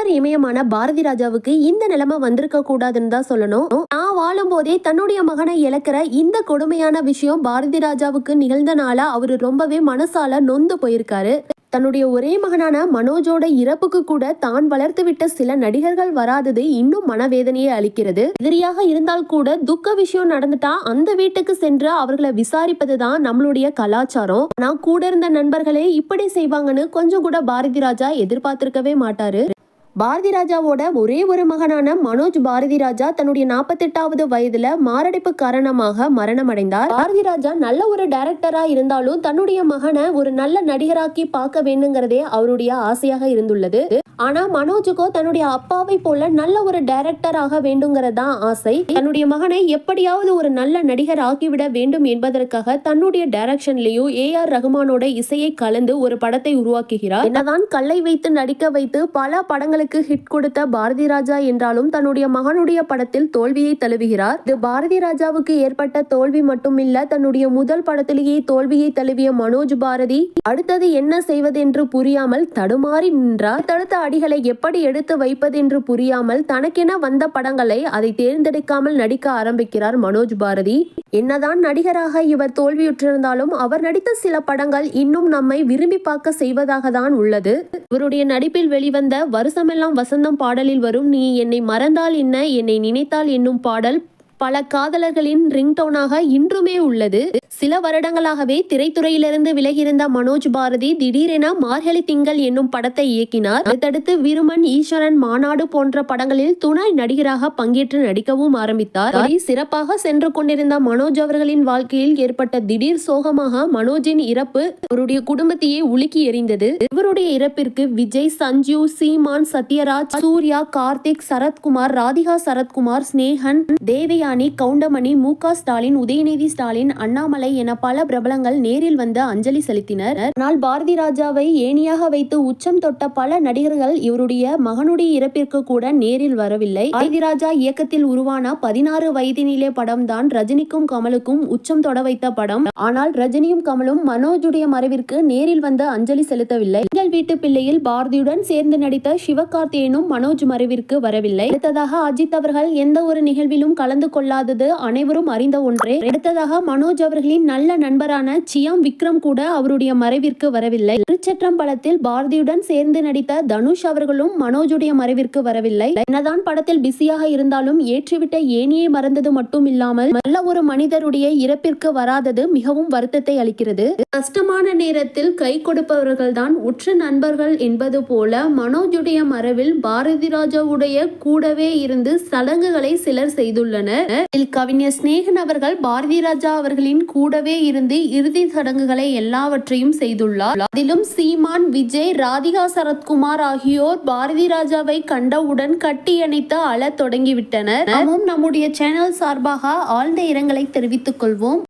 இயக்குனர் இமயமான பாரதி ராஜாவுக்கு இந்த நிலைமை வந்திருக்க கூடாதுன்னு தான் சொல்லணும். நான் வாழும் போதே தன்னுடைய மகனை இழக்கிற இந்த கொடுமையான விஷயம் பாரதி ராஜாவுக்கு நிகழ்ந்தனால அவரு ரொம்பவே மனசால நொந்து போயிருக்காரு. தன்னுடைய ஒரே மகனான மனோஜோட இறப்புக்கு கூட தான் வளர்த்து விட்ட சில நடிகர்கள் வராதது இன்னும் மனவேதனையை அளிக்கிறது. எதிரியாக இருந்தால் கூட துக்க விஷயம் நடந்துட்டா அந்த வீட்டுக்கு சென்று அவர்களை விசாரிப்பது தான் நம்மளுடைய கலாச்சாரம். நான் கூட இருந்த நண்பர்களே இப்படி செய்வாங்கன்னு கொஞ்சம் கூட பாரதி ராஜா எதிர்பார்த்திருக்கவே மாட்டாரு. பாரதி ராஜாவோட ஒரே ஒரு மகனான மனோஜ் பாரதி ராஜா தன்னுடைய நாற்பத்தெட்டாவது வயதுல மாரடைப்பு காரணமாக மரணம் அடைந்தார் பாரதி ராஜா நல்ல ஒரு டைரக்டரா இருந்தாலும் தன்னுடைய மகனை ஒரு நல்ல நடிகராக்கி பார்க்க வேண்டுங்கிறதே அவருடைய ஆசையாக இருந்துள்ளது. ஆனா மனோஜுக்கோ தன்னுடைய அப்பாவை போல நல்ல ஒரு டைரக்டர் ஆக வேண்டுங்கிறதா ஆசை. தன்னுடைய மகனை எப்படியாவது ஒரு நல்ல நடிகர் ஆக்கிவிட வேண்டும் என்பதற்காக தன்னுடைய டைரக்ஷன்லயும் ஏ ஆர் ரகுமானோட இசையை கலந்து ஒரு படத்தை உருவாக்குகிறார். என்னதான் கல்லை வைத்து நடிக்க வைத்து பல படங்களுக்கு ஹிட் கொடுத்த பாரதி ராஜா என்றாலும் தன்னுடைய மகனுடைய படத்தில் தோல்வியை தழுவுகிறார். இது பாரதி ராஜாவுக்கு ஏற்பட்ட தோல்வி மட்டுமில்ல தன்னுடைய முதல் படத்திலேயே தோல்வியை தழுவிய மனோஜ் பாரதி அடுத்தது என்ன செய்வதென்று புரியாமல் தடுமாறி நின்றார். தடுத்த அடிகளை எப்படி எடுத்து வைப்பதென்று புரியாமல் தனக்கென வந்த படங்களை அதை தேர்ந்தெடுக்காமல் நடிக்க ஆரம்பிக்கிறார் மனோஜ் பாரதி. என்னதான் நடிகராக இவர் தோல்வியுற்றிருந்தாலும் அவர் நடித்த சில படங்கள் இன்னும் நம்மை விரும்பி பார்க்க செய்வதாக தான் உள்ளது. இவருடைய நடிப்பில் வெளிவந்த வருஷம் காலமெல்லாம் வசந்தம் பாடலில் வரும். நீ என்னை மறந்தால் என்ன? என்னை நினைத்தால் என்னும் பாடல் பல காதலர்களின் ரிங்டோனாக இன்றுமே உள்ளது. சில வருடங்களாகவே திரைத்துறையிலிருந்து விலகியிருந்த மனோஜ் பாரதி திடீரென மார்கழி திங்கள் என்னும் படத்தை இயக்கினார். அடுத்தடுத்து விருமன் ஈஸ்வரன் மாநாடு போன்ற படங்களில் துணை நடிகராக பங்கேற்று நடிக்கவும் ஆரம்பித்தார். அதை சிறப்பாக சென்று கொண்டிருந்த மனோஜ் அவர்களின் வாழ்க்கையில் ஏற்பட்ட திடீர் சோகமாக மனோஜின் இறப்பு அவருடைய குடும்பத்தையே உலுக்கி எறிந்தது. இவருடைய இறப்பிற்கு விஜய் சஞ்சீவ் சீமான் சத்யராஜ் சூர்யா கார்த்திக் சரத்குமார் ராதிகா சரத்குமார் ஸ்னேகன் தேவயானி கவுண்டமணி மு ஸ்டாலின் உதயநிதி ஸ்டாலின் அண்ணாமலை என பல பிரபலங்கள் நேரில் வந்து அஞ்சலி செலுத்தினர். ஆனால் பாரதி ராஜாவை ஏணியாக வைத்து உச்சம் தொட்ட பல நடிகர்கள் இவருடைய மகனுடைய இறப்பிற்கு கூட நேரில் வரவில்லை. பாரதி ராஜா இயக்கத்தில் உருவான பதினாறு வயதினிலே படம் தான் ரஜினிக்கும் கமலுக்கும் உச்சம் தொட வைத்த படம். ஆனால் ரஜினியும் கமலும் மனோஜுடைய மறைவிற்கு நேரில் வந்து அஞ்சலி செலுத்தவில்லை. எங்கள் வீட்டு பிள்ளையில் பாரதியுடன் சேர்ந்து நடித்த சிவகார்த்தியனும் மனோஜ் மறைவிற்கு வரவில்லை. அடுத்ததாக அஜித் அவர்கள் எந்த ஒரு நிகழ்விலும் கலந்து கொள்ளாதது அனைவரும் அறிந்த ஒன்றே. அடுத்ததாக மனோஜ் அவர்களின் பாரதியின் நல்ல நண்பரான சியாம் விக்ரம் கூட அவருடைய மறைவிற்கு வரவில்லை. திருச்சற்றம் படத்தில் பாரதியுடன் சேர்ந்து நடித்த தனுஷ் அவர்களும் மனோஜுடைய மறைவிற்கு வரவில்லை. என்னதான் படத்தில் பிஸியாக இருந்தாலும் ஏற்றிவிட்ட ஏனியை மறந்தது மட்டும் இல்லாமல் நல்ல ஒரு மனிதருடைய இறப்பிற்கு வராதது மிகவும் வருத்தத்தை அளிக்கிறது. கஷ்டமான நேரத்தில் கை கொடுப்பவர்கள் தான் உற்ற நண்பர்கள் என்பது போல மனோஜுடைய மறைவில் பாரதி ராஜாவுடைய கூடவே இருந்து சடங்குகளை சிலர் செய்துள்ளனர். இதில் கவிஞர் சிநேகன் அவர்கள் பாரதி ராஜா அவர்களின் கூட கூடவே இருந்து இறுதி சடங்குகளை எல்லாவற்றையும் செய்துள்ளார். அதிலும் சீமான் விஜய் ராதிகா சரத்குமார் ஆகியோர் பாரதி ராஜாவை கண்டவுடன் கட்டியணைத்து அழ தொடங்கிவிட்டனர். நம்முடைய சேனல் சார்பாக ஆழ்ந்த இரங்கலை தெரிவித்துக் கொள்வோம்.